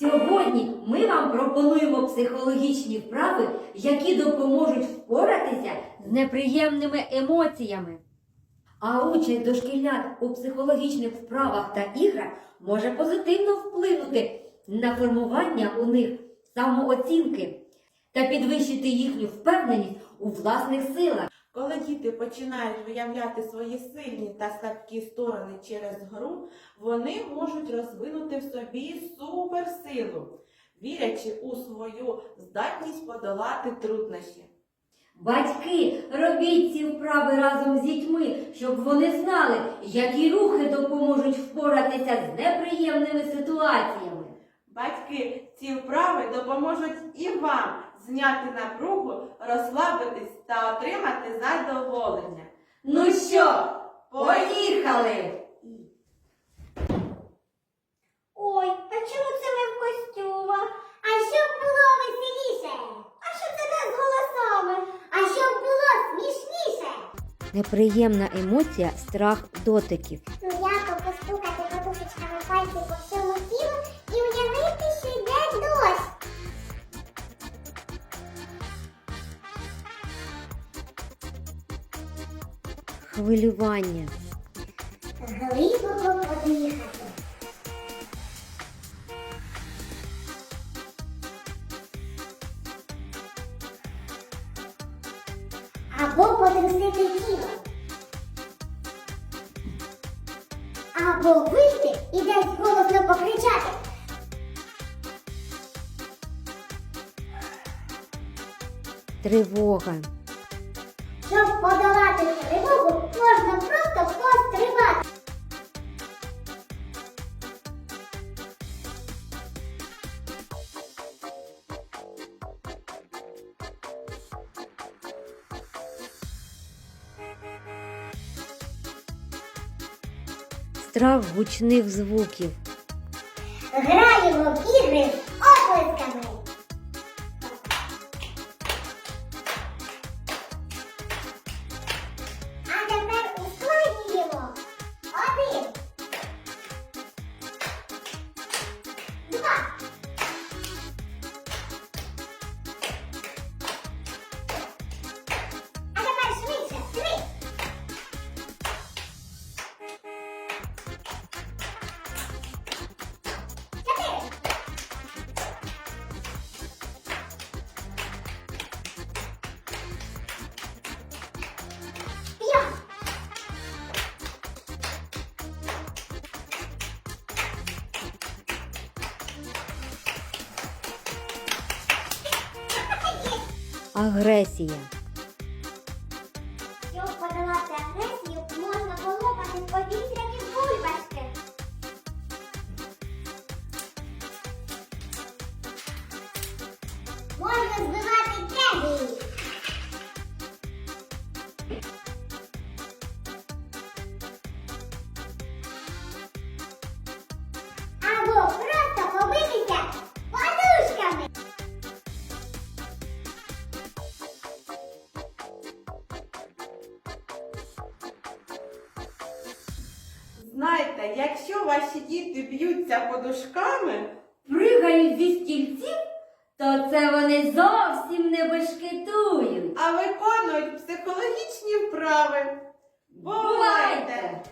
Сьогодні ми вам пропонуємо психологічні вправи, які допоможуть впоратися з неприємними емоціями. А участь дошкільнят у психологічних вправах та іграх може позитивно вплинути на формування у них самооцінки та підвищити їхню впевненість у власних силах. Коли діти починають виявляти свої сильні та слабкі сторони через гру, вони можуть розвинути в собі суперсилу, вірячи у свою здатність подолати труднощі. Батьки, робіть ці вправи разом з дітьми, щоб вони знали, які рухи допоможуть впоратися з неприємними ситуаціями. Батьки, ці вправи допоможуть і вам зняти напругу, розслабитись та отримати задоволення. Ну що, поїхали! Ой, а чому це ми в костюмах? А щоб було веселіше? А що це не з голосами? А щоб було смішніше? Неприємна емоція страх дотиків. Ну як постукати подушечками пальців по всьому тілу уявити, йде дощ. Хвилювання. Глибоко подихати. Або потрусити тіло. Або вийти і десь голосно покричати. Тривога. Щоб подолати тривогу, можна просто пострибати. Страх гучних звуків. Граємо в ігри оплесками. Агресія. Щоб подолати агресію, можна полопати повітряні бульбашки. Можна збивати кеглі. Знаєте, якщо ваші діти б'ються подушками, пригають зі стільців, то це вони зовсім не бешкетують, а виконують психологічні вправи. Бувайте!